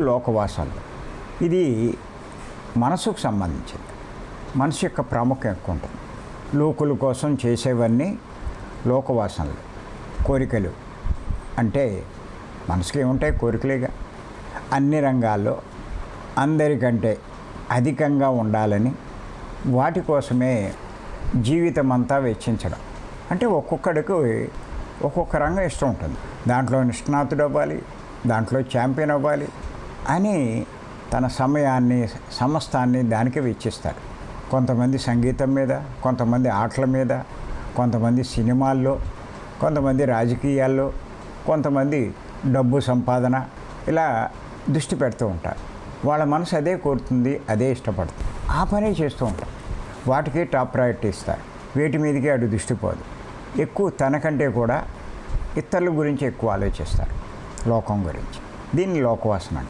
లోకవాసాలు. ఇది మనసుకు సంబంధించింది. మనసు యొక్క ప్రాముఖ్యం ఎక్కువ ఉంటుంది. లోకుల కోసం చేసేవన్నీ లోకవాసనలు కోరికలు. అంటే మనసుకి ఏముంటాయి? కోరికలేగా. అన్ని రంగాల్లో అందరికంటే అధికంగా ఉండాలని వాటి కోసమే జీవితం అంతా వెచ్చించడం. అంటే ఒక్కొక్కడికి ఒక్కొక్క రంగం ఇష్టం ఉంటుంది. దాంట్లో నిష్ణాతుడు అవ్వాలి దాంట్లో ఛాంపియన్ అవ్వాలి అని తన సమయాన్ని సమస్తాన్ని దానికి వెచ్చిస్తాడు. కొంతమంది సంగీతం మీద కొంతమంది ఆటల మీద కొంతమంది సినిమాల్లో కొంతమంది రాజకీయాల్లో కొంతమంది డబ్బు సంపాదన ఇలా దృష్టి పెడుతూ ఉంటారు. వాళ్ళ మనసు అదే కోరుతుంది అదే ఇష్టపడుతుంది. ఆ పనే చేస్తూ ఉంటారు. వాటికి టాప్ ప్రయారిటీ ఇస్తారు. వేటి మీదకి అటు దృష్టి పోదు. ఎక్కువ తనకంటే కూడా ఇతరుల గురించి ఎక్కువ ఆలోచిస్తారు. లోకం గురించి. దీన్ని లోకవాసన అంటారు.